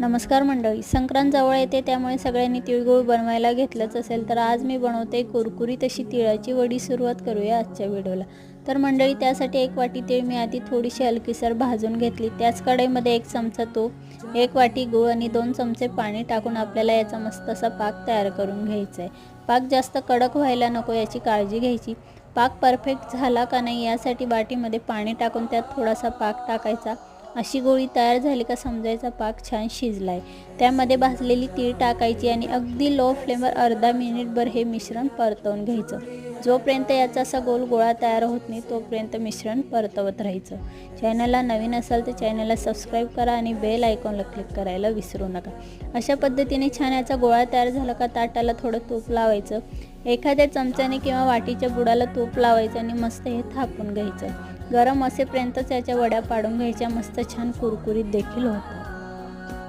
नमस्कार मंडळी. संक्रांत जवळ येते त्यामुळे सगळ्यांनी तिळगुळ बनवायला घेतलंच असेल तर आज मी बनवते कुरकुरीत अशी तिळाची वडी सुरुवात करूया आजच्या व्हिडिओला. तर मंडळी त्यासाठी एक वाटी तीळ मी आधी थोडीशी हलकीसर भाजून घेतली. त्याच कढईमध्ये एक चमचा तूप एक वाटी गूळ आणि दोन चमचे पाणी टाकून आपल्याला याचा मस्त असा पाक तयार करून घ्यायचा आहे. पाक जास्त कडक व्हायला नको याची काळजी घ्यायची. पाक परफेक्ट झाला का नाही यासाठी बाटीमध्ये पाणी टाकून त्यात थोडासा पाक टाकायचा. अशी गोळी तयार झाली का समजायचा पाक छान शिजला आहे त्यामध्ये भाजलेली तीळ टाकायची आणि अगदी लो फ्लेमवर अर्धा मिनिटभर हे मिश्रण परतवून घ्यायचं. जोपर्यंत याचा असा गोल गोळा तयार होत नाही तोपर्यंत मिश्रण परतवत राहायचं. चॅनलला नवीन असाल तर चॅनलला सबस्क्राईब करा आणि बेल आयकॉनला क्लिक करायला विसरू नका. अशा पद्धतीने छान याचा गोळा तयार झाला का ताटाला थोडं तूप लावायचं. एखाद्या चमच्याने किंवा वाटीच्या बुडाला तूप लावायचं आणि मस्त हे थापून घ्यायचं. गरम असेपर्यंतच त्याच्या वड्या पाडून घ्यायच्या. मस्त छान कुरकुरीत देखील होतात